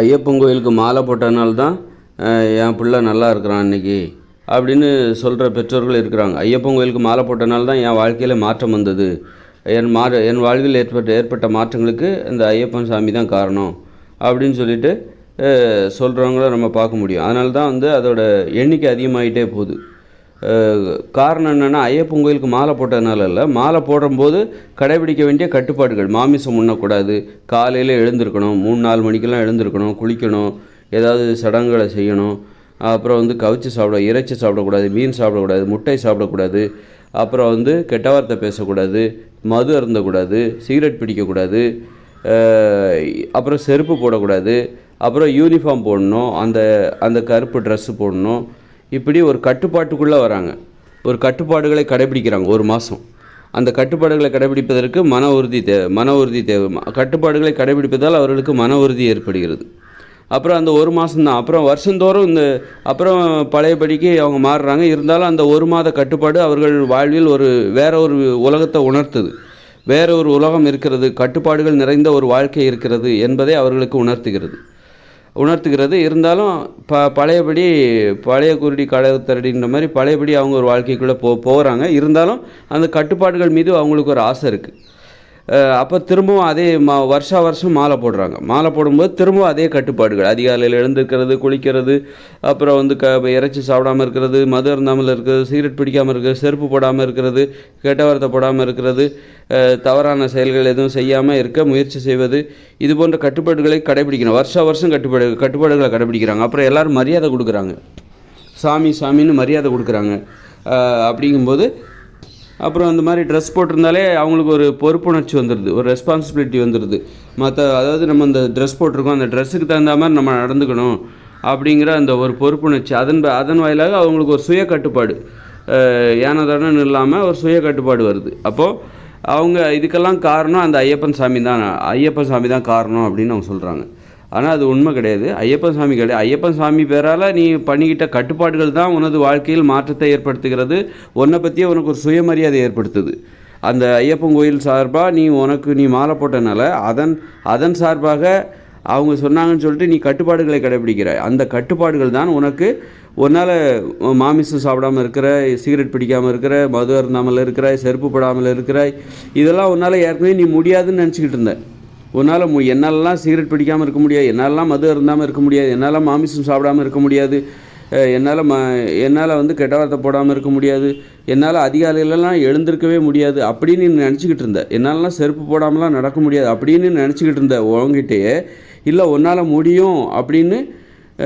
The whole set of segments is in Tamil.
ஐயப்பன் கோயிலுக்கு மாலை போட்டதுனால தான் என் பிள்ளை நல்லா இருக்கிறான் இன்றைக்கி அப்படின்னு சொல்கிற பெற்றோர்கள் இருக்கிறாங்க. ஐயப்பன் கோயிலுக்கு மாலை போட்டனால தான் என் வாழ்க்கையில் மாற்றம் வந்தது. என் மா என் வாழ்வில் ஏற்பட்ட ஏற்பட்ட மாற்றங்களுக்கு இந்த ஐயப்பன் சாமி தான் காரணம் அப்படின்னு சொல்லிட்டு சொல்கிறவங்கள நம்ம பார்க்க முடியும். அதனால தான் வந்து அதோட எண்ணிக்கை அதிகமாகிட்டே போகுது. காரணம் என்னென்னா ஐயப்பன் கோயிலுக்கு மாலை போட்டதுனால இல்லை. மாலை போடும்போது கடைபிடிக்க வேண்டிய கட்டுப்பாடுகள். மாமிசம் உண்ணக்கூடாது. காலையில் எழுந்திருக்கணும். மூணு நாலு மணிக்கெல்லாம் எழுந்திருக்கணும். குளிக்கணும். ஏதாவது சடங்குகளை செய்யணும். அப்புறம் வந்து கவிச்சு சாப்பிட இறைச்சி சாப்பிடக்கூடாது. மீன் சாப்பிடக்கூடாது. முட்டை சாப்பிடக்கூடாது. அப்புறம் வந்து கெட்ட வார்த்தை பேசக்கூடாது. மது அருந்தக்கூடாது. சிகரெட் பிடிக்கக்கூடாது. அப்புறம் செருப்பு போடக்கூடாது. அப்புறம் யூனிஃபார்ம் போடணும். அந்த அந்த கருப்பு ட்ரெஸ்ஸு போடணும். இப்படி ஒரு கட்டுப்பாட்டுக்குள்ளே வராங்க. ஒரு கட்டுப்பாடுகளை கடைபிடிக்கிறாங்க ஒரு மாதம் அந்த கட்டுப்பாடுகளை கடைபிடிப்பதற்கு மன உறுதி தேவை மன உறுதி தேவை. கட்டுப்பாடுகளை கடைபிடிப்பதால் அவர்களுக்கு மன உறுதி ஏற்படுகிறது. அப்புறம் அந்த ஒரு மாதம்தான் அப்புறம் வருஷந்தோறும் இந்த அப்புறம் பழையபடிக்கு அவங்க மாறுறாங்க. இருந்தாலும் அந்த ஒரு மாத கட்டுப்பாடு அவர்கள் வாழ்வில் ஒரு வேற ஒரு உலகத்தை உணர்த்துது. வேற ஒரு உலகம் இருக்கிறது. கட்டுப்பாடுகள் நிறைந்த ஒரு வாழ்க்கை இருக்கிறது என்பதை அவர்களுக்கு உணர்த்துகிறது. உணர்த்துகிறது. இருந்தாலும் ப பழையபடி பழைய குருடி கழகத்தரடின்ற மாதிரி பழையபடி அவங்க ஒரு வாழ்க்கைக்குள்ளே போ போகிறாங்க இருந்தாலும் அந்த கட்டுப்பாடுகள் மீது அவங்களுக்கு ஒரு ஆசை இருக்குது அப்போ திரும்பவும் அதே மா வருஷா வருஷம் மாலை போடுறாங்க. மாலை போடும்போது திரும்பவும் அதே கட்டுப்பாடுகள். அதிகாலையில் எழுந்திருக்கிறது குளிக்கிறது அப்புறம் வந்து க இறைச்சி சாப்பிடாம இருக்கிறது மது அருந்தாமல் இருக்கிறது சிகரெட் பிடிக்காமல் இருக்கிறது செருப்பு போடாமல் இருக்கிறது கெட்ட வார்த்தை போடாமல் இருக்கிறது தவறான செயல்கள் எதுவும் செய்யாமல் இருக்க முயற்சி செய்வது இது போன்ற கட்டுப்பாடுகளை கடைபிடிக்கணும். வருஷா வருஷம் கட்டுப்பாடு கட்டுப்பாடுகளை கடைபிடிக்கிறாங்க. அப்புறம் எல்லோரும் மரியாதை கொடுக்குறாங்க. சாமி சாமின்னு மரியாதை கொடுக்குறாங்க. அப்படிங்கும்போது அப்புறம் அந்த மாதிரி ட்ரெஸ் போட்டிருந்தாலே அவங்களுக்கு ஒரு பொறுப்புணர்ச்சி வந்துடுது ஒரு ரெஸ்பான்சிபிலிட்டி வந்துடுது மற்ற அதாவது நம்ம அந்த ட்ரெஸ் போட்டிருக்கோம் அந்த ட்ரெஸ்ஸுக்கு தகுந்த மாதிரி நம்ம நடந்துக்கணும் அப்படிங்கிற அந்த ஒரு பொறுப்புணர்ச்சி. அதன் அதன் வாயிலாக அவங்களுக்கு ஒரு சுய கட்டுப்பாடு ஏனதானு இல்லாமல் ஒரு சுய கட்டுப்பாடு வருது. அப்போது அவங்க இதுக்கெல்லாம் காரணம் அந்த ஐயப்பன் சாமி தான் ஐயப்பன் சாமி தான் காரணம் அப்படின்னு அவங்க சொல்கிறாங்க ஆனால் அது உண்மை கிடையாது. ஐயப்பன் சாமி கிடையாது. ஐயப்பன் சாமி பேரால் நீ பண்ணிக்கிட்ட கட்டுப்பாடுகள் தான் உனது வாழ்க்கையில் மாற்றத்தை ஏற்படுத்துகிறது. உன்னை பற்றியே உனக்கு ஒரு சுயமரியாதை ஏற்படுத்துது. அந்த ஐயப்பன் கோயில் சார்பாக நீ உனக்கு நீ மாலை போட்டனால அதன் அதன் சார்பாக அவங்க சொன்னாங்கன்னு சொல்லிட்டு நீ கட்டுப்பாடுகளை கடைபிடிக்கிற அந்த கட்டுப்பாடுகள் தான் உனக்கு உன்னால் மாமிசம் சாப்பிடாம இருக்கிற சிகரெட் பிடிக்காமல் இருக்கிற மது அருந்தாமல் இருக்கிற செருப்பு படாமல் இருக்கிற இதெல்லாம் உன்னால் ஏற்கனவே நீ முடியாதுன்னு நினச்சிக்கிட்டு இருந்தேன் உன்னால் மு என்னாலலாம் சிகரெட் பிடிக்காமல் இருக்க முடியாது. என்னாலலாம் மது அருந்தாமல் இருக்க முடியாது. என்னால் மாமிசம் சாப்பிடாம இருக்க முடியாது. என்னால் ம என்னால் வந்து கெட்ட வார்த்தை போடாமல் இருக்க முடியாது. என்னால் அதிகாலையிலலாம் எழுந்திருக்கவே முடியாது. அப்படின்னு நீ நினச்சிக்கிட்டு இருந்த. என்னாலலாம் செருப்பு போடாமலாம் நடக்க முடியாது. அப்படின்னு நினச்சிக்கிட்டு இருந்த உங்ககிட்டயே இல்லை உன்னால் முடியும் அப்படின்னு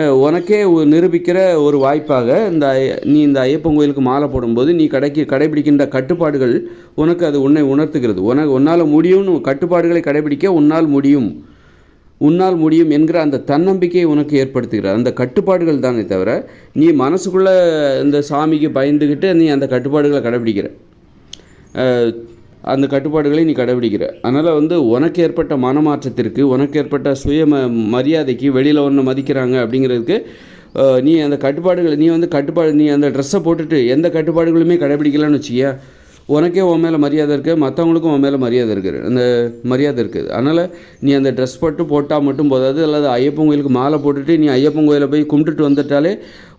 உனக்கே நிரூபிக்கிற ஒரு வாய்ப்பாக இந்த ஐ- நீ இந்த ஐயப்பன் கோயிலுக்கு மாலை போடும்போது நீ கடைக்கு கடைபிடிக்கின்ற கட்டுப்பாடுகள் உனக்கு அது உன்னை உணர்த்துகிறது. உனக்கு உன்னால் முடியும்னு கட்டுப்பாடுகளை கடைபிடிக்க உன்னால் முடியும். உன்னால் முடியும் என்கிற அந்த தன்னம்பிக்கையை உனக்கு ஏற்படுத்துகிறார். அந்த கட்டுப்பாடுகள் தானே தவிர நீ மனசுக்குள்ளே இந்த சாமிக்கு பயந்துக்கிட்டு நீ அந்த கட்டுப்பாடுகளை கடைபிடிக்கிற. அந்த கட்டுப்பாடுகளை நீ கடைபிடிக்கிற. அதனால் வந்து உனக்கு ஏற்பட்ட மனமாற்றத்திற்கு உனக்கு ஏற்பட்ட சுய ம மரியாதைக்கு வெளியில் ஒன்று மதிக்கிறாங்க அப்படிங்கிறதுக்கு நீ அந்த கட்டுப்பாடுகளை நீ வந்து கட்டுப்பாடு நீ அந்த ட்ரெஸ்ஸை போட்டுட்டு எந்த கட்டுப்பாடுகளுமே கடைபிடிக்கலன்னு வச்சுக்கியா உனக்கே உன் மேலே மரியாதை இருக்குது மற்றவங்களுக்கும் உன் மேலே மரியாதை இருக்குது அந்த மரியாதை இருக்குது அதனால் நீ அந்த ட்ரெஸ் போட்டு போட்டால் மட்டும் போதாது அல்லது ஐயப்பன் கோயிலுக்கு மாலை போட்டுட்டு நீ ஐயப்பன் கோயிலை போய் கும்பிட்டுட்டு வந்துட்டாலே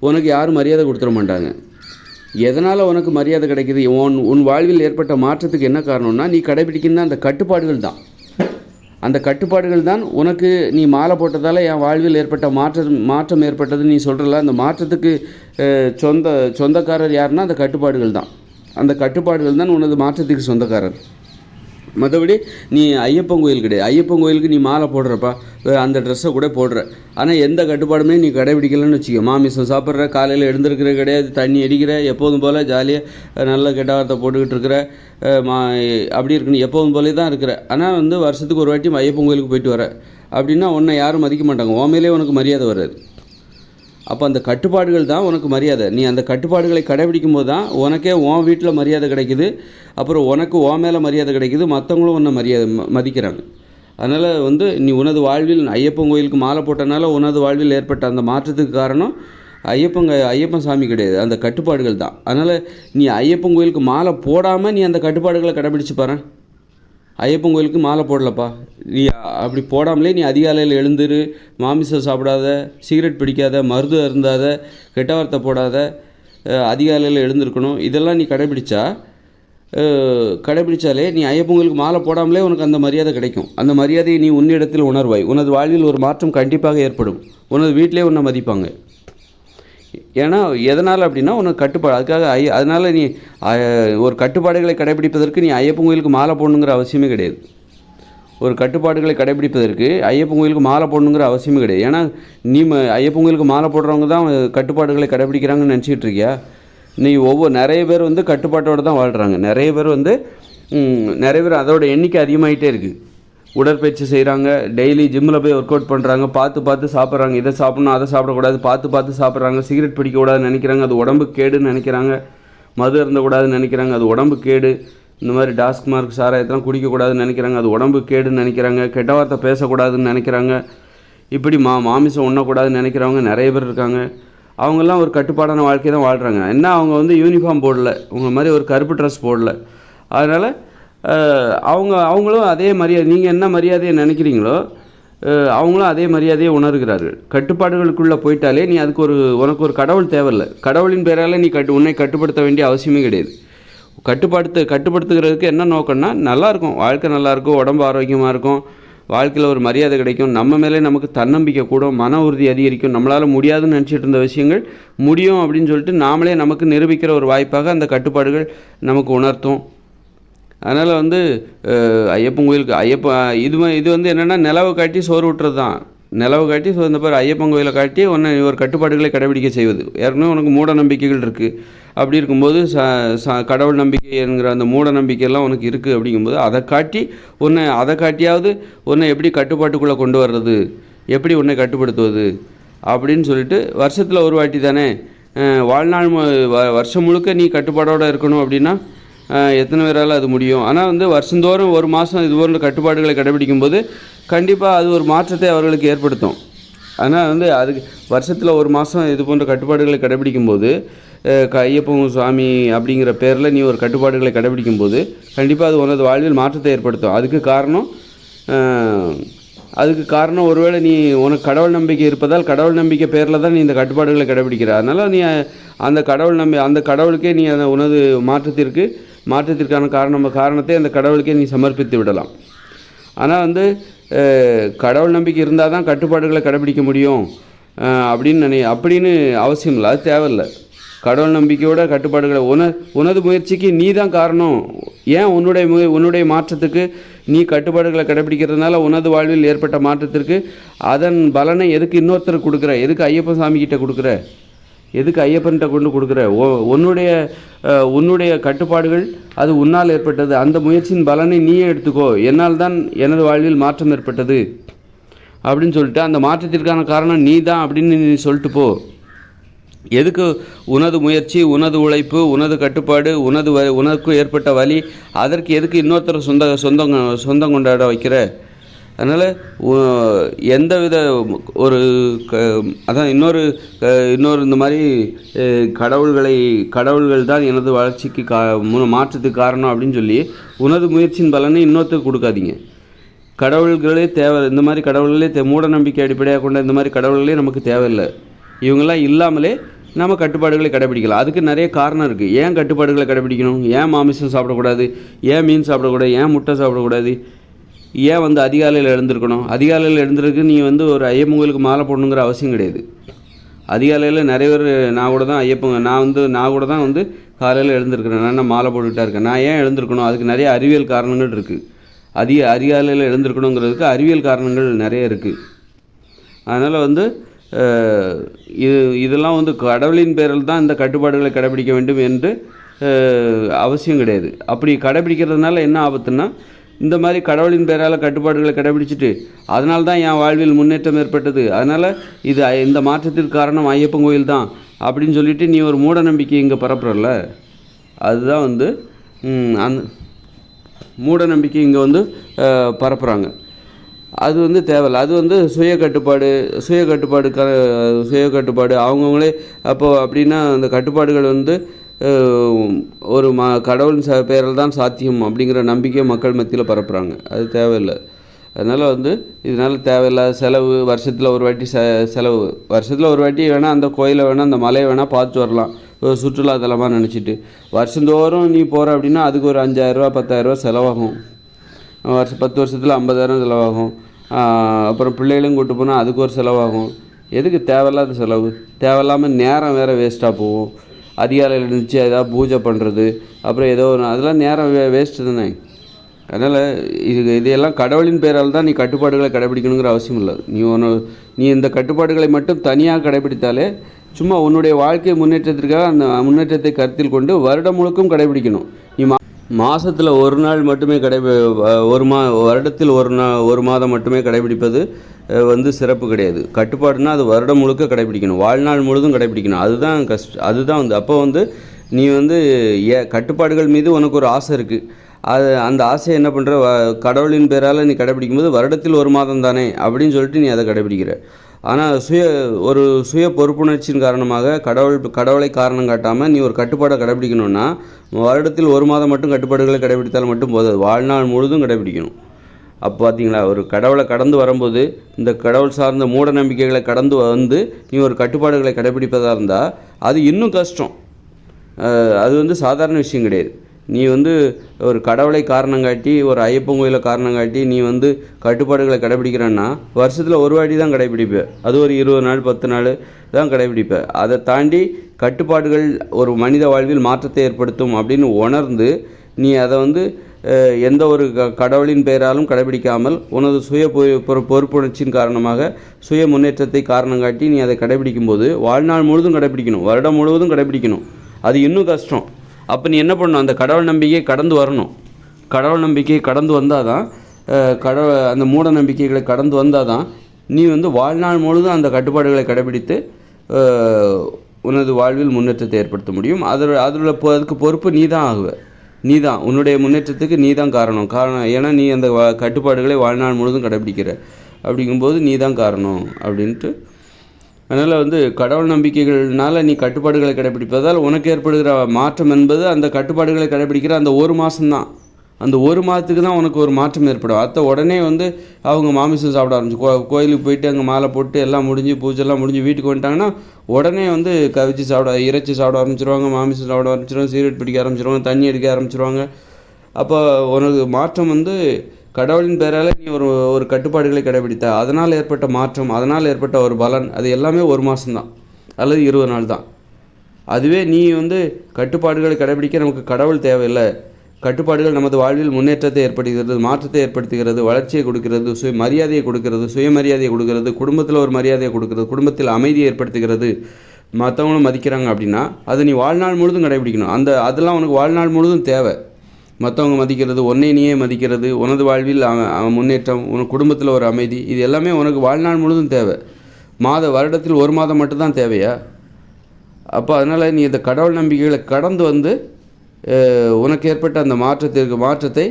உனக்கு யாரும் மரியாதை கொடுத்துட மாட்டாங்க. எதனால் உனக்கு மரியாதை கிடைக்குது? உன் உன் வாழ்வில் ஏற்பட்ட மாற்றத்துக்கு என்ன காரணம்னா நீ கடைபிடிக்கின்ற அந்த கட்டுப்பாடுகள் தான். அந்த கட்டுப்பாடுகள் தான் உனக்கு நீ மாலை போட்டதால் என் வாழ்வில் ஏற்பட்ட மாற்றம் மாற்றம் ஏற்பட்டது. நீ சொல்கிறல அந்த மாற்றத்துக்கு சொந்த சொந்தக்காரர் யாருன்னா அந்த கட்டுப்பாடுகள் தான். அந்த கட்டுப்பாடுகள் தான் உனது மாற்றத்துக்கு சொந்தக்காரர். மற்றபடி நீ ஐயப்பன் கோயில் கிடையாது. ஐயப்பன் கோயிலுக்கு நீ மாலை போடுறப்பா. அந்த ட்ரெஸ்ஸை கூட போடுற. ஆனால் எந்த கட்டுப்பாடுமே நீ கடைபிடிக்கலன்னு வச்சுக்கோ. மாமிசம் சாப்பிட்ற காலையில் எழுந்திருக்கிற கிடையாது. தண்ணி அடிக்கிற எப்போதும் போல் ஜாலியாக நல்ல கெட்ட வார்த்தை போட்டுக்கிட்டு இருக்கிற மா அப்படி இருக்கணும். எப்போதும் போலே தான் இருக்கிற. ஆனால் வந்து வருஷத்துக்கு ஒரு வாட்டி ஐயப்பன் கோயிலுக்கு போயிட்டு வர. அப்படின்னா உன்னை யாரும் மதிக்க மாட்டாங்க. உன் மேலே உனக்கு மரியாதை வராது. அப்போ அந்த கட்டுப்பாடுகள் தான் உனக்கு மரியாதை. நீ அந்த கட்டுப்பாடுகளை கடைபிடிக்கும் போது தான் உனக்கே உன் வீட்டில் மரியாதை கிடைக்குது. அப்புறம் உனக்கு உன் மேலே மரியாதை கிடைக்குது. மற்றவங்களும் உன்னை மரியாதை மதிக்கிறாங்க. அதனால் வந்து நீ உனது வாழ்வில் ஐயப்பன் கோயிலுக்கு மாலை போட்டனால உனது வாழ்வில் ஏற்பட்ட அந்த மாற்றத்துக்கு காரணம் ஐயப்பங்க ஐயப்பன் சாமி கிடையாது. அந்த கட்டுப்பாடுகள் தான். அதனால் நீ ஐயப்பன் கோயிலுக்கு மாலை போடாமல் நீ அந்த கட்டுப்பாடுகளை கடைபிடிச்சு பாரு ஐயப்பன் கோயிலுக்கு மாலை போடலப்பா. நீ அப்படி போடாமலே நீ அதிகாலையில் எழுந்துரு மாமிசம் சாப்பிடாத சிகரெட் பிடிக்காத மருது அருந்தாத கெட்ட வார்த்தை போடாத அதிகாலையில் எழுந்திருக்கணும். இதெல்லாம் நீ கடைபிடிச்சா கடைபிடிச்சாலே நீ ஐயப்பங்களுக்கு மாலை போடாமலே உனக்கு அந்த மரியாதை கிடைக்கும். அந்த மரியாதையை நீ உன்னிடத்தில் உணர்வாய். உனது வாழ்வில் ஒரு மாற்றம் கண்டிப்பாக ஏற்படும். உனது வீட்டிலே உன்னை மதிப்பாங்க. ஏன்னா எதனால் அப்படின்னா உனக்கு கட்டுப்பாடு. அதுக்காக ஐ அதனால் நீ ஒரு கட்டுப்பாடுகளை கடைபிடிப்பதற்கு நீ ஐயப்பன் கோயிலுக்கு மாலை போடணுங்கிற அவசியமே கிடையாது. ஒரு கட்டுப்பாடுகளை கடைபிடிப்பதற்கு ஐயப்பன் கோயிலுக்கு மாலை போடணுங்கிற அவசியமே கிடையாது. ஏன்னா நீ ஐயப்பன் கோயிலுக்கு மாலை போடுறவங்க தான் கட்டுப்பாடுகளை கடைபிடிக்கிறாங்கன்னு நினச்சிக்கிட்டு இருக்கியா? நீ ஒவ்வொரு நிறைய பேர் வந்து கட்டுப்பாட்டோடு தான் வாழ்கிறாங்க நிறைய பேர் வந்து நிறைய பேர் அதோட எண்ணிக்கை அதிகமாகிட்டே இருக்குது உடற்பயிற்சி செய்கிறாங்க டெய்லி ஜிம்மில் போய் ஒர்க் அவுட் பண்ணுறாங்க பார்த்து பார்த்து சாப்பிட்றாங்க. இதை சாப்பிட்ணும் அதை சாப்பிடக்கூடாது பார்த்து பார்த்து சாப்பிட்றாங்க. சிகரெட் பிடிக்கக்கூடாதுன்னு நினைக்கிறாங்க அது உடம்பு கேடுன்னு நினைக்கிறாங்க. மது இருந்தக்கூடாதுன்னு நினைக்கிறாங்க அது உடம்பு கேடு. இந்த மாதிரி டாஸ்க் மார்க் சாராயத்தெல்லாம் குடிக்கக்கூடாதுன்னு நினைக்கிறாங்க அது உடம்பு கேடுன்னு நினைக்கிறாங்க. கெட்ட வார்த்தை பேசக்கூடாதுன்னு நினைக்கிறாங்க. இப்படி மா மாமிசம் உண்ணக்கூடாதுன்னு நினைக்கிறவங்க நிறைய பேர் இருக்காங்க. அவங்கெல்லாம் ஒரு கட்டுப்பாடான வாழ்க்கை தான் வாழ்கிறாங்க என்ன அவங்க வந்து யூனிஃபார்ம் போடல. உங்கள் மாதிரி ஒரு கருப்பு ட்ரெஸ் போடல. அதனால் அவங்க அவங்களும் அதே மரியாதை நீங்கள் என்ன மரியாதையை நினைக்கிறீங்களோ அவங்களும் அதே மரியாதையை உணர்கிறார்கள். கட்டுப்பாடுகளுக்குள்ளே போயிட்டாலே நீ அதுக்கு ஒரு உனக்கு ஒரு கடவுள் தேவையில்லை. கடவுளின் பேரால் நீ கட்டு உன்னை கட்டுப்படுத்த வேண்டிய அவசியமே கிடையாது. கட்டுப்படுத்து கட்டுப்படுத்துகிறதுக்கு என்ன நோக்கம்னா நல்லாயிருக்கும். வாழ்க்கை நல்லாயிருக்கும் உடம்பு ஆரோக்கியமாக இருக்கும் வாழ்க்கையில் ஒரு மரியாதை கிடைக்கும். நம்ம மேலே நமக்கு தன்னம்பிக்கை கூடும் மன உறுதி அதிகரிக்கும். நம்மளால் முடியாதுன்னு நினச்சிட்டு இருந்த விஷயங்கள் முடியும் அப்படின்னு சொல்லிட்டு நாமளே நமக்கு நிரூபிக்கிற ஒரு வாய்ப்பாக அந்த கட்டுப்பாடுகள் நமக்கு உணர்த்தும். அதனால் வந்து ஐயப்பன் கோயிலுக்கு ஐயப்பன் இது இது வந்து என்னென்னா நிலவை காட்டி சோறு விட்டுறது தான் நிலவு காட்டி ஸோ இந்த பேர் ஐயப்பன் கோயிலை காட்டி உன்னை ஒரு கட்டுப்பாடுகளை கடைபிடிக்க செய்வது. ஏற்கனவே உனக்கு மூட நம்பிக்கைகள் இருக்குது அப்படி இருக்கும்போது ச ச கடவுள் நம்பிக்கை என்கிற அந்த மூட நம்பிக்கையெல்லாம் உனக்கு இருக்குது அப்படிங்கும்போது அதை காட்டி உன்னை அதை காட்டியாவது உன்னை எப்படி கட்டுப்பாட்டுக்குள்ளே கொண்டு வர்றது? எப்படி உன்னை கட்டுப்படுத்துவது? அப்படின்னு சொல்லிட்டு வருஷத்தில் ஒரு வாட்டி தானே வாழ்நாள் வருஷம் முழுக்க நீ கட்டுப்பாடோடு இருக்கணும் அப்படின்னா எத்தனை பேரால் அது முடியும். ஆனால் வந்து வருஷந்தோறும் ஒரு மாதம் இது போன்ற கட்டுப்பாடுகளை கடைபிடிக்கும் போது கண்டிப்பாக அது ஒரு மாற்றத்தை அவர்களுக்கு ஏற்படுத்தும். ஆனால் வந்து அதுக்கு வருஷத்தில் ஒரு மாதம் இது போன்ற கட்டுப்பாடுகளை கடைபிடிக்கும் போது க- ஐயப்பன் சுவாமி அப்படிங்கிற பேரில் நீ ஒரு கட்டுப்பாடுகளை கடைபிடிக்கும் போது கண்டிப்பாக அது உனது வாழ்வில் மாற்றத்தை ஏற்படுத்தும். அதுக்கு காரணம் அதுக்கு காரணம் ஒருவேளை நீ உனக்கு கடவுள் நம்பிக்கை இருப்பதால் கடவுள் நம்பிக்கை பேரில் தான் நீ இந்த கட்டுப்பாடுகளை கடைபிடிக்கிற. அதனால் நீ அந்த கடவுள் நம்பி அந்த கடவுளுக்கே நீ அந்த உனது மாற்றத்திற்கு மாற்றத்திற்கான காரணம் காரணத்தை அந்த கடவுளுக்கே நீ சமர்ப்பித்து விடலாம். ஆனால் வந்து கடவுள் நம்பிக்கை இருந்தால் தான் கட்டுப்பாடுகளை கடைபிடிக்க முடியும். அப்படின்னு நினை அப்படின்னு அவசியம் இல்லை. அது தேவையில்லை. கடவுள் நம்பிக்கையோட கட்டுப்பாடுகளை உன உனது முயற்சிக்கு நீ தான் காரணம். ஏன் உன்னுடைய மு உன்னுடைய மாற்றத்துக்கு நீ கட்டுப்பாடுகளை கடைபிடிக்கிறதுனால உனது வாழ்வில் ஏற்பட்ட மாற்றத்திற்கு அதன் பலனை எதுக்கு இன்னொருத்தருக்கு கொடுக்குற? எதுக்கு ஐயப்பன் சாமி கிட்ட கொடுக்குற? எதுக்கு ஐயப்பன்கிட்ட கொண்டு கொடுக்குற? ஓ உன்னுடைய உன்னுடைய கட்டுப்பாடுகள் அது உன்னால் ஏற்பட்டது. அந்த முயற்சியின் பலனை நீயே எடுத்துக்கோ. என்னால் தான் எனது வாழ்வில் மாற்றம் ஏற்பட்டது. அப்படின்னு சொல்லிட்டு அந்த மாற்றத்திற்கான காரணம் நீ தான் அப்படின்னு நீ சொல்லிட்டு போ. எதுக்கு உனது முயற்சி உனது உழைப்பு உனது கட்டுப்பாடு உனது வ உனக்கு ஏற்பட்ட வழி அதற்கு எதுக்கு இன்னொருத்தர் சொந்த சொந்தம் சொந்தம் கொண்டாட வைக்கிற? அதனால் எந்த வித ஒரு க அதான் இன்னொரு இன்னொரு இந்த மாதிரி கடவுள்களை கடவுள்கள் தான் எனது வளர்ச்சிக்கு கா மு- மாற்றத்துக்கு காரணம் அப்படின்னு சொல்லி உனது முயற்சியின் பலனை இன்னொருத்தர் கொடுக்காதீங்க. கடவுள்களே தேவை இந்த மாதிரி கடவுள்களே தே மூட நம்பிக்கை அடிப்படையாக கொண்ட இந்த மாதிரி கடவுள்களே நமக்கு தேவையில்லை. இவங்கெல்லாம் இல்லாமலே நம்ம கட்டுப்பாடுகளை கடைபிடிக்கலாம். அதுக்கு நிறைய காரணம் இருக்குது ஏன் கட்டுப்பாடுகளை கடைபிடிக்கணும்? ஏன் மாமிசம் சாப்பிடக்கூடாது? ஏன் மீன் சாப்பிடக்கூடாது? ஏன் முட்டை சாப்பிடக்கூடாது? ஏன் வந்து அதிகாலையில் எழுந்திருக்கணும்? அதிகாலையில் எழுந்திருக்கு நீ வந்து ஒரு ஐயப்பங்களுக்கு மாலை போடணுங்கிற அவசியம் கிடையாது. அதிகாலையில் நிறைய பேர் நான் கூட தான் ஐயப்பங்க நான் வந்து நான் கூட தான் வந்து காலையில் எழுந்திருக்கிறேன். நான் மாலை போட்டுக்கிட்டா இருக்கேன்? நான் ஏன் எழுந்திருக்கணும்? அதுக்கு நிறைய அறிவியல் காரணங்கள் இருக்குது அதிக அதிகாலையில் எழுந்திருக்கணுங்கிறதுக்கு அறிவியல் காரணங்கள் நிறைய இருக்குது அதனால் வந்து இது இதெல்லாம் வந்து கடவுளின் பேரில் தான் இந்த கட்டுப்பாடுகளை கடைபிடிக்க வேண்டும் என்று அவசியம் கிடையாது. அப்படி கடைபிடிக்கிறதுனால என்ன ஆபத்துன்னா இந்த மாதிரி கடவுளின் பெயரால் கட்டுப்பாடுகளை கடைபிடிச்சிட்டு அதனால தான் என் வாழ்வில் முன்னேற்றம் ஏற்பட்டது. அதனால் இது இந்த மாற்றத்திற்கு காரணம் ஐயப்பன் கோயில் தான். அப்படின்னு சொல்லிட்டு நீ ஒரு மூட நம்பிக்கை இங்கே பரப்புறல அதுதான் வந்து அந்த மூட நம்பிக்கை இங்கே வந்து பரப்புகிறாங்க அது வந்து தேவையில்லை. அது வந்து சுய கட்டுப்பாடு சுய கட்டுப்பாடு க சுய கட்டுப்பாடு. அவங்கவுங்களே அப்போது அப்படின்னா அந்த கட்டுப்பாடுகள் வந்து ஒரு ம கடவுள் ச பேரில் தான் சாத்தியம் அப்படிங்கிற நம்பிக்கையை மக்கள் மத்தியில் பரப்புகிறாங்க அது தேவையில்லை. அதனால் வந்து இதனால் தேவையில்லாத செலவு வருஷத்தில் ஒரு வாட்டி செ செலவு. வருஷத்தில் ஒரு வாட்டி வேணால் அந்த கோயிலை வேணால் அந்த மலையை வேணால் பார்த்து வரலாம். ஒரு சுற்றுலாத்தலமாக நினச்சிட்டு. வருஷந்தோறும் நீ போகிற அப்படின்னா அதுக்கு ஒரு அஞ்சாயிரரூவா பத்தாயிரரூவா செலவாகும். வருஷம் பத்து வருஷத்தில் ஐம்பதாயிரம் செலவாகும். அப்புறம் பிள்ளைகளையும் கூட்டு போனால் அதுக்கு ஒரு செலவாகும். எதுக்கு தேவையில்லாத செலவு? தேவையில்லாமல் நேரம் வேறு வேஸ்ட்டாக போகும். அதிகாலையில் இருந்துச்சு ஏதாவது பூஜை பண்ணுறது அப்புறம் ஏதோ ஒன்று அதெல்லாம் நேரம் வே வேஸ்ட்டு தானே. அதனால் இது இதையெல்லாம் கடவுளின் பேரால் தான் நீ கட்டுப்பாடுகளை கடைபிடிக்கணுங்கிற அவசியம் இல்லை. நீ ஒன்று நீ இந்த கட்டுப்பாடுகளை மட்டும் தனியாக கடைபிடித்தாலே சும்மா உன்னுடைய வாழ்க்கை முன்னேற்றத்திற்காக அந்த முன்னேற்றத்தை கருத்தில் கொண்டு வருடம் முழுக்கும் கடைபிடிக்கணும். நீ மா மாதத்தில் ஒரு நாள் மட்டுமே கடை ஒரு மா வருடத்தில் ஒரு நா ஒரு மாதம் மட்டுமே கடைபிடிப்பது வந்து சிறப்பு கிடையாது. கட்டுப்பாடுனா அது வருடம் முழுக்க கடைபிடிக்கணும். வாழ்நாள் முழுதும் கடைபிடிக்கணும். அதுதான் கஷ்ட அதுதான் வந்து அப்போ வந்து நீ வந்து ஏ கட்டுப்பாடுகள் மீது உனக்கு ஒரு ஆசை இருக்குது அது அந்த ஆசையை என்ன பண்ணுற கடவுளின் பேரால் நீ கடைபிடிக்கும்போது வருடத்தில் ஒரு மாதம் தானே அப்படின்னு சொல்லிட்டு நீ அதை கடைபிடிக்கிற. ஆனால் சுய ஒரு சுய பொறுப்புணர்ச்சியின் காரணமாக கடவுள் கடவுளை காரணம் காட்டாமல் நீ ஒரு கட்டுப்பாடை கடைபிடிக்கணும்னா வருடத்தில் ஒரு மாதம் மட்டும் கட்டுப்பாடுகளை கடைபிடித்தால் மட்டும் போதாது. வாழ்நாள் முழுதும் கடைபிடிக்கணும். அப்போ பார்த்தீங்களா ஒரு கடவுளை கடந்து வரும்போது இந்த கடவுள் சார்ந்த மூட நம்பிக்கைகளை கடந்து வந்து நீ ஒரு கட்டுப்பாடுகளை கடைபிடிப்பதாக இருந்தால் அது இன்னும் கஷ்டம். அது வந்து சாதாரண விஷயம் கிடையாது. நீ வந்து ஒரு கடவுளை காரணம் காட்டி ஒரு ஐயப்பன் கோயிலை காரணம் காட்டி நீ வந்து கட்டுப்பாடுகளை கடைபிடிக்கிறேன்னா வருஷத்தில் ஒரு வாட்டி தான் கடைபிடிப்ப. அது ஒரு இருபது நாள் பத்து நாள் தான் கடைபிடிப்ப. அதை தாண்டி கட்டுப்பாடுகள் ஒரு மனித வாழ்வில் மாற்றத்தை ஏற்படுத்தும் அப்படின்னு உணர்ந்து நீ அதை வந்து எந்த ஒரு க- கடவுளின் பெயராலும் கடைபிடிக்காமல் உனது சுய பொறுப்புணர்ச்சியின் காரணமாக சுய முன்னேற்றத்தை காரணம் காட்டி நீ அதை கடைபிடிக்கும் போது வாழ்நாள் முழுதும் கடைபிடிக்கணும். வருடம் முழுவதும் கடைபிடிக்கணும். அது இன்னும் கஷ்டம். அப்போ நீ என்ன பண்ணணும்? அந்த கடவுள் நம்பிக்கையை கடந்து வரணும். கடவுள் நம்பிக்கையை கடந்து வந்தால் தான் கடவுள் அந்த மூட நம்பிக்கைகளை கடந்து வந்தால் தான் நீ வந்து வாழ்நாள் முழுதும் அந்த கட்டுப்பாடுகளை கடைபிடித்து உனது வாழ்வில் முன்னேற்றத்தை ஏற்படுத்த முடியும். அதில் அதில் அதுக்கு பொறுப்பு நீ தான் ஆகுவ. நீ தான் உன்னுடைய முன்னேற்றத்துக்கு நீ தான் காரணம். காரணம் ஏன்னா நீ அந்த வா- கட்டுப்பாடுகளை வாழ்நாள் முழுதும் கடைபிடிக்கிற அப்படிங்கும்போது நீ தான் காரணம் அப்படின்ட்டு. அதனால் வந்து கடவுள் நம்பிக்கைகள்னால நீ கட்டுப்பாடுகளை கடைபிடிப்பதால் உனக்கு ஏற்படுகிற மாற்றம் என்பது அந்த கட்டுப்பாடுகளை கடைபிடிக்கிற அந்த ஒரு மாதம்தான் அந்த ஒரு மாதத்துக்கு தான் உனக்கு ஒரு மாற்றம் ஏற்படும். அத்தை உடனே வந்து அவங்க மாமிசம் சாப்பிட ஆரம்பிச்சு கோ கோயிலுக்கு போயிட்டு அங்கே மாலை போட்டு எல்லாம் முடிஞ்சு பூஜைலாம் முடிஞ்சு வீட்டுக்கு வந்துட்டாங்கன்னா உடனே வந்து கவிச்சு சாப்பிட இறைச்சி சாப்பிட ஆரம்பிச்சிருவாங்க மாமிசம் சாப்பிட ஆரம்பிச்சிருவாங்க சிகரெட் பிடிக்க ஆரம்பிச்சிருவாங்க தண்ணி அடிக்க ஆரம்பிச்சிருவாங்க. அப்போ உனக்கு மாற்றம் வந்து கடவுளின் பேரால் நீ ஒரு ஒரு கட்டுப்பாடுகளை கடைபிடித்த. அதனால் ஏற்பட்ட மாற்றம் அதனால் ஏற்பட்ட ஒரு பலன் அது எல்லாமே ஒரு மாதம்தான் அல்லது இருபது நாள் தான். அதுவே நீ வந்து கட்டுப்பாடுகளை கடைபிடிக்க நமக்கு கடவுள் தேவையில்லை. கட்டுப்பாடுகள் நமது வாழ்வில் முன்னேற்றத்தை ஏற்படுத்துகிறது மாற்றத்தை ஏற்படுத்துகிறது வளர்ச்சியை கொடுக்கிறது சுய மரியாதையை கொடுக்கிறது சுயமரியாதையை கொடுக்கிறது குடும்பத்தில் ஒரு மரியாதையை கொடுக்கிறது குடும்பத்தில் அமைதியை ஏற்படுத்துகிறது. மற்றவங்களும் மதிக்கிறாங்க அப்படின்னா அது நீ வாழ்நாள் முழுதும் கடைபிடிக்கணும். அந்த அதெல்லாம் உனக்கு வாழ்நாள் முழுதும் தேவை. மற்றவங்க மதிக்கிறது உன்னை நீயே மதிக்கிறது உனது வாழ்வில் முன்னேற்றம் உன் குடும்பத்தில் ஒரு அமைதி இது எல்லாமே உனக்கு வாழ்நாள் முழுதும் தேவை. மாத வருடத்தில் ஒரு மாதம் மட்டும்தான் தேவையா? அப்போ அதனால் நீ இந்த கடவுள் நம்பிக்கைகளை கடந்து வந்து உனக்கு ஏற்பட்ட அந்த மாற்றத்திற்கு மாற்றத்தை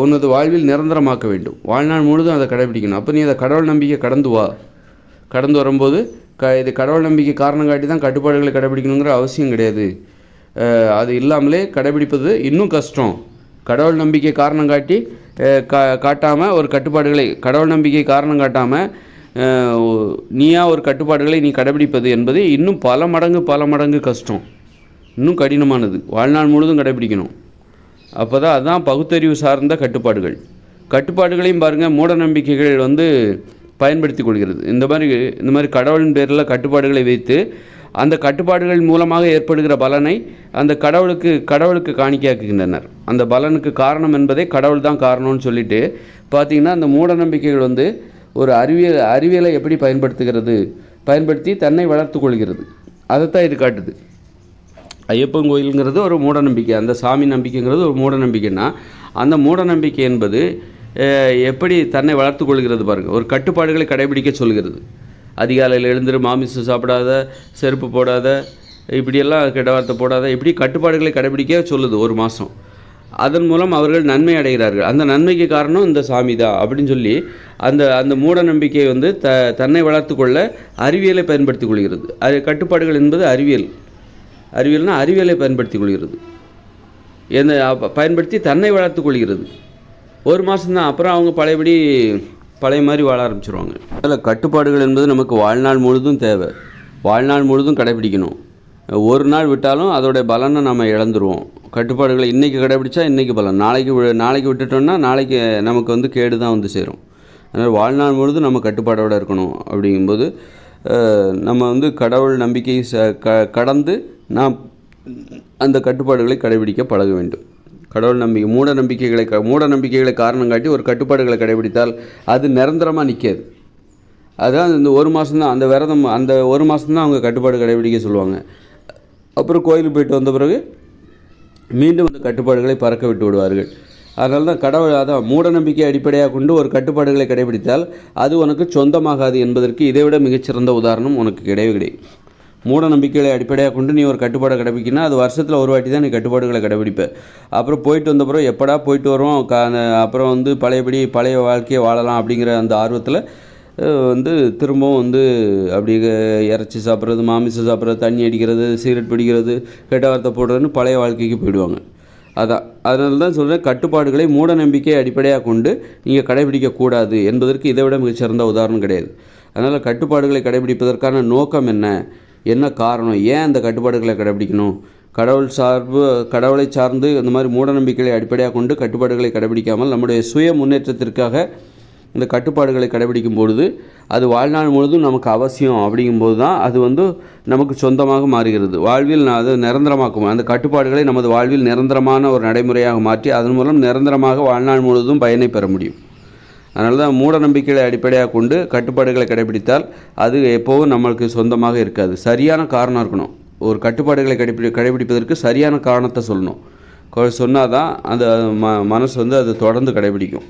உனது வாழ்வில் நிரந்தரமாக்க வேண்டும். வாழ்நாள் முழுதும் அதை கடைபிடிக்கணும். அப்போ நீ அதை கடவுள் நம்பிக்கை கடந்து வா. கடந்து வரும்போது க இது கடவுள் நம்பிக்கை காரணம் காட்டி தான் கட்டுப்பாடுகளை கடைபிடிக்கணுங்கிற அவசியம் கிடையாது. அது இல்லாமலே கடைபிடிப்பது இன்னும் கஷ்டம். கடவுள் நம்பிக்கை காரணம் காட்டி கா காட்டாமல் ஒரு கட்டுப்பாடுகளை கடவுள் நம்பிக்கை காரணம் காட்டாமல் நீயா ஒரு கட்டுப்பாடுகளை நீ கடைபிடிப்பது என்பது இன்னும் பல மடங்கு பல மடங்கு கஷ்டம். இன்னும் கடினமானது. வாழ்நாள் முழுதும் கடைபிடிக்கணும். அப்போ தான் அதுதான் பகுத்தறிவு சார்ந்த கட்டுப்பாடுகள். கட்டுப்பாடுகளையும் பாருங்கள் மூட நம்பிக்கைகள் வந்து பயன்படுத்தி கொள்கிறது. இந்த மாதிரி இந்த மாதிரி கடவுளின் பேரில் கட்டுப்பாடுகளை வைத்து அந்த கட்டுப்பாடுகள் மூலமாக ஏற்படுகிற பலனை அந்த கடவுளுக்கு கடவுளுக்கு காணிக்கையாக்குகின்றனர். அந்த பலனுக்கு காரணம் என்பதை கடவுள் தான் காரணம்னு சொல்லிட்டு பார்த்தீங்கன்னா அந்த மூட நம்பிக்கைகள் வந்து ஒரு அறிவியல் அறிவியலை எப்படி பயன்படுத்துகிறது பயன்படுத்தி தன்னை வளர்த்து கொள்கிறது. அதைத்தான் இது காட்டுது. ஐயப்பன் கோயிலுங்கிறது ஒரு மூட நம்பிக்கை. அந்த சாமி நம்பிக்கைங்கிறது ஒரு மூட நம்பிக்கைன்னா அந்த மூட நம்பிக்கை என்பது எப்படி தன்னை வளர்த்து கொள்கிறது பாருங்கள் ஒரு கட்டுப்பாடுகளை கடைபிடிக்க சொல்கிறது. அதிகாலையில் எழுந்துரு மாமிசம் சாப்பிடாத செருப்பு போடாத இப்படியெல்லாம் கெட்டவார்த்தை போடாத இப்படி கட்டுப்பாடுகளை கடைபிடிக்க சொல்லுது ஒரு மாதம் அதன் மூலம் அவர்கள் நன்மை அடைகிறார்கள். அந்த நன்மைக்கு காரணம் இந்த சாமி தான் அப்படின்னு சொல்லி அந்த அந்த மூட நம்பிக்கை வந்து த தன்னை வளர்த்து கொள்ள அறிவியலை பயன்படுத்திக் கொள்கிறது. அது கட்டுப்பாடுகள் என்பது அறிவியல். அறிவியல்னால் அறிவியலை பயன்படுத்தி கொள்கிறது. என்னை பயன்படுத்தி தன்னை வளர்த்து கொள்கிறது. ஒரு மாதம்தான் அப்புறம் அவங்க பழையபடி பழைய மாதிரி வாழ ஆரம்பிச்சிருவாங்க. அதில் கட்டுப்பாடுகள் என்பது நமக்கு வாழ்நாள் முழுதும் தேவை. வாழ்நாள் முழுதும் கடைபிடிக்கணும். ஒரு நாள் விட்டாலும் அதோடைய பலனை நம்ம இழந்துருவோம். கட்டுப்பாடுகளை இன்றைக்கி கடைபிடிச்சா இன்றைக்கி பலன். நாளைக்கு வி- நாளைக்கு விட்டுட்டோம்னா நாளைக்கு நமக்கு வந்து கேடு தான் வந்து சேரும். அதனால் வாழ்நாள் முழுதும் நம்ம கட்டுப்பாடோடு இருக்கணும். அப்படிங்கும்போது நம்ம வந்து கடவுள் நம்பிக்கை ச க கடந்து நாம் அந்த கட்டுப்பாடுகளை கடைபிடிக்க பழக வேண்டும். கடவுள் நம்பிக்கை மூட நம்பிக்கைகளை க மூட நம்பிக்கைகளை காரணம் காட்டி ஒரு கட்டுப்பாடுகளை கடைபிடித்தால் அது நிரந்தரமாக நிற்காது அதான் இந்த ஒரு மாதம்தான் அந்த விரதம் அந்த ஒரு மாதம்தான் அவங்க கட்டுப்பாடு கடைபிடிக்க சொல்லுவாங்க. அப்புறம் கோயிலுக்கு போயிட்டு வந்த பிறகு மீண்டும் அந்த கட்டுப்பாடுகளை பறக்க விட்டு விடுவார்கள். அதனால தான் கடவுள் அதான் மூட நம்பிக்கை அடிப்படையாக கொண்டு ஒரு கட்டுப்பாடுகளை கடைபிடித்தால் அது உனக்கு சொந்தமாகாது என்பதற்கு இதைவிட மிகச்சிறந்த உதாரணம் உனக்கு கிடையவே கிடையாது. மூட நம்பிக்கைகளை அடிப்படையாக கொண்டு நீ ஒரு கட்டுப்பாடை கடைபிடிக்கினா அது வருஷத்தில் ஒரு வாட்டி தான் நீ கட்டுப்பாடுகளை கடைபிடிப்ப அப்புறம் போயிட்டு வந்த பிறகு எப்படா போயிட்டு வருவோம் அந்த- அப்புறம் வந்து பழையபடி பழைய வாழ்க்கையை வாழலாம் அப்படிங்கிற அந்த ஆர்வத்தில் வந்து திரும்பவும் வந்து அப்படி இறைச்சி சாப்பிட்றது மாமிசம் சாப்பிட்றது தண்ணி அடிக்கிறது சிகரெட் பிடிக்கிறது கெட்ட வார்த்தை போடுறதுன்னு பழைய வாழ்க்கைக்கு போயிடுவாங்க. அதான் அதனால தான் சொல்கிறேன் கட்டுப்பாடுகளை மூட நம்பிக்கை அடிப்படையாக கொண்டு நீங்கள் கடைபிடிக்கக்கூடாது என்பதற்கு இதை விட மிகச்சிறந்த உதாரணம் கிடையாது. அதனால் கட்டுப்பாடுகளை கடைபிடிப்பதற்கான நோக்கம் என்ன? என்ன காரணம்? ஏன் அந்த கட்டுப்பாடுகளை கடைபிடிக்கணும்? கடவுள் சார்பு கடவுளை சார்ந்து இந்த மாதிரி மூடநம்பிக்கைகளை அடிப்படையாக கொண்டு கட்டுப்பாடுகளை கடைபிடிக்காமல் நம்முடைய சுய முன்னேற்றத்திற்காக இந்த கட்டுப்பாடுகளை கடைபிடிக்கும் பொழுது அது வாழ்நாள் முழுதும் நமக்கு அவசியம் அப்படிங்கும்போது தான் அது வந்து நமக்கு சொந்தமாக மாறுகிறது. வாழ்வில் அது நிரந்தரமாக்கும் அந்த கட்டுப்பாடுகளை நமது வாழ்வில் நிரந்தரமான ஒரு நடைமுறையாக மாற்றி அதன் மூலம் நிரந்தரமாக வாழ்நாள் முழுவதும் பயனை பெற முடியும். அதனால தான் மூட நம்பிக்கைகளை அடிப்படையாக கொண்டு கட்டுப்பாடுகளை கடைபிடித்தால் அது எப்போவும் நம்மளுக்கு சொந்தமாக இருக்காது. சரியான காரணம் இருக்கணும். ஒரு கட்டுப்பாடுகளை கடைபிடி கடைபிடிப்பதற்கு சரியான காரணத்தை சொல்லணும். சொன்னால் தான் அந்த ம மனசு வந்து அது தொடர்ந்து கடைபிடிக்கும்.